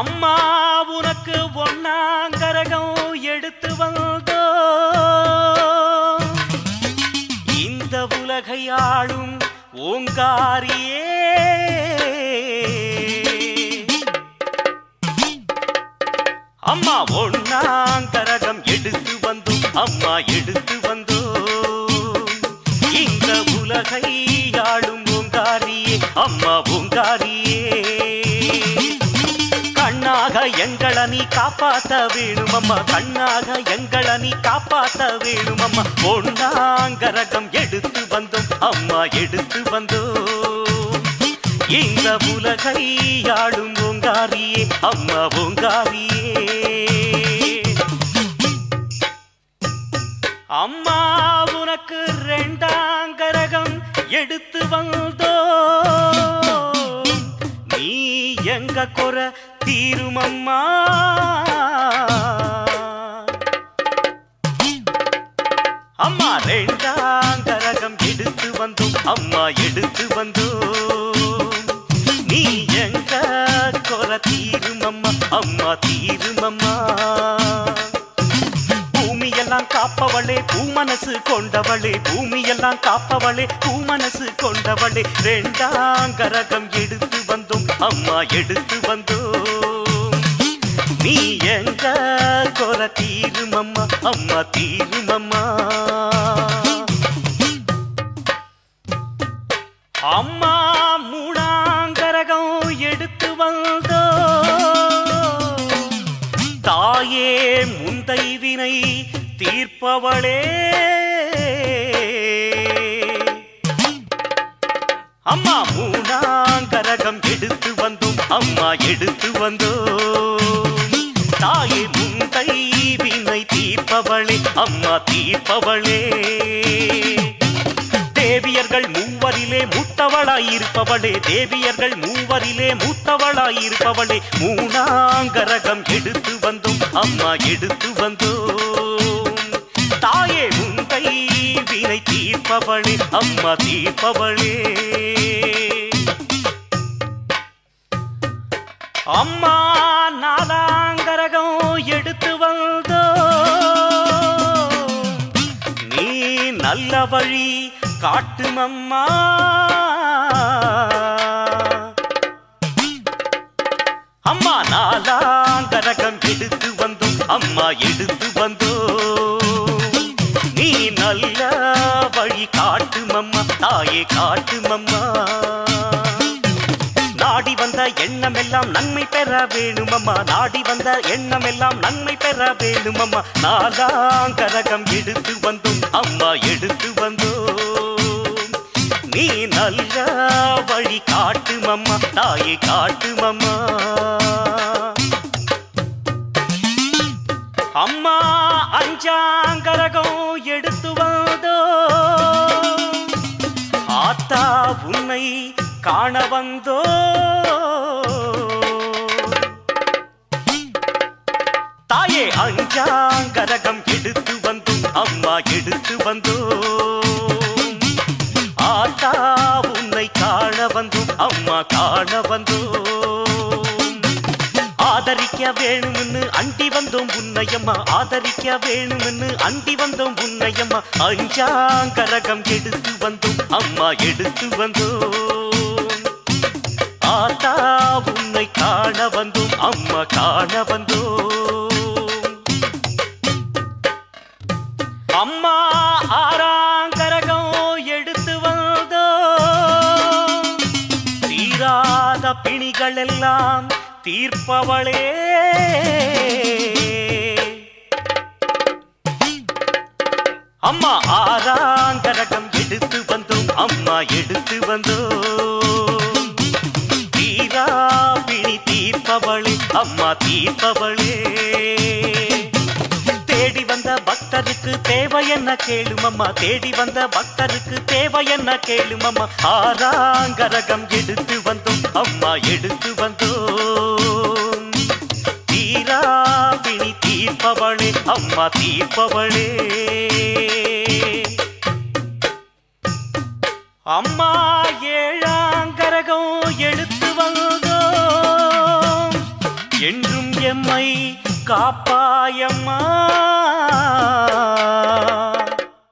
அம்மா உனக்கு ஒன்னாங்கரகம் எடுத்து வந்தோ. இந்த உலகை ஆளும் ஓங்காரியே. அம்மா ஒன்னாங்கரகம் எடுத்து வந்தோம் அம்மா எடுத்து வந்தோ. இந்த உலகை ஆளும் ஓங்காரியே. அம்மா ஓங்காரியே. எங்கள நீ காப்பாத்த வேணுமம்மா. கண்ணாக எங்கள நீ காப்பாத்த வேணுமம்மா. பொன்னாங்கரகம் எடுத்து வந்தோம் அம்மா எடுத்து வந்தோம். இந்த உலகை ஆளும் ஓங்காரியே அம்மா ஓங்காரியே. அம்மா உனக்கு ரெண்டாங்கரகம் எடுத்து வந்தோ நீ எங்க குறை தீருமம்மா. அம்மா ரெண்டாம் கரகம் எடுத்து வந்தோம். அம்மா எடுத்து வந்தோம். நீ எங்க கொல தீருமம்மா? அம்மா தீருமம்மா. பூமியெல்லாம் காப்பவளே பூமனசு கொண்டவளே பூமியெல்லாம் காப்பவளே பூமனசு கொண்டவளே. ரெண்டாம் கரகம் எடுத்து வந்தோம். அம்மா எடுத்து வந்தோம். கொர தீருமம்மா அம்மா தீருமம்மா அம்மா. மூணாங்கரகம் எடுத்து வந்தோ. தாயே முந்தை வினை தீர்ப்பவளே. அம்மா மூணாங்கரகம் எடுத்து வந்தோம் அம்மா எடுத்து வந்தோ தாயே கைவினை வினை தீர்ப்பவளே அம்மா தீர்ப்பவளே. தேவியர்கள் மூவரிலே மூத்தவளாயிருப்பவளே தேவியர்கள் மூவரிலே மூத்தவளாயிருப்பவளே. மூணாங்கரகம் எடுத்து வந்தோம் அம்மா எடுத்து வந்தோம். தாயே முந்தை வினை தீர்ப்பவளே அம்மா தீர்ப்பவளே. அம்மா எடுத்து வந்தோ. நீ நல்ல வழி காட்டுமம்மா அம்மா நாலாந்தரகம் எடுத்து வந்தோம். அம்மா எடுத்து வந்தோ. நீ நல்ல வழி காட்டுமம்மா தாயே காட்டுமம்மா வந்த எண்ணம் எல்லாம் நன்மை பெற வேணுமம்மா. நாடி வந்த எண்ணம் எல்லாம் நன்மை பெற வேணுமம்மா. நாலாங்கரகம் எடுத்து வந்தோம் அம்மா எடுத்து வந்தோம். நீ நல்ல வழி காட்டுமம்மா தாயை காட்டுமம்மா. அம்மா அஞ்சாங்கரகம் எடுத்து வந்தோ. ஆத்தா உன்னை காண வந்தோ. அஞ்சாங்கரகம் எடுத்து வந்தோம் அம்மா எடுத்து வந்தோம். ஆத்தா உன்னை காண வந்தோம் அம்மா காண வந்தோம். ஆதரிக்க வேணும்னு அண்டி வந்தோம் உன்னையம்மா ஆதரிக்க வேணும்னு அண்டி வந்தோம் உன்னையம்மா. அஞ்சாங்கரகம் எடுத்து வந்தோம் அம்மா எடுத்து வந்தோம். ஆத்தா பிணிகள் எல்லாம் தீர்ப்பவளே. அம்மா ஆறாங்கரகம் எடுத்து வந்தோம் அம்மா எடுத்து வந்தோம் தீரா பிணி தீர்ப்பவளே அம்மா தீர்ப்பவளே. பக்தருக்கு தேவை என்ன கேளுமம்மா? தேடி வந்த பக்தருக்கு தேவை என்ன கேளுமம்மா? ஆறாங்கரகம் எடுத்து வந்தோம் அம்மா எடுத்து வந்தோம். தீராபிணி தீர்ப்பவளே அம்மா தீர்ப்பவளே. அம்மா ஏழாங்கரகம் எடுத்து வந்தோம். என்றும் எம்மை காப்பாயம்மா.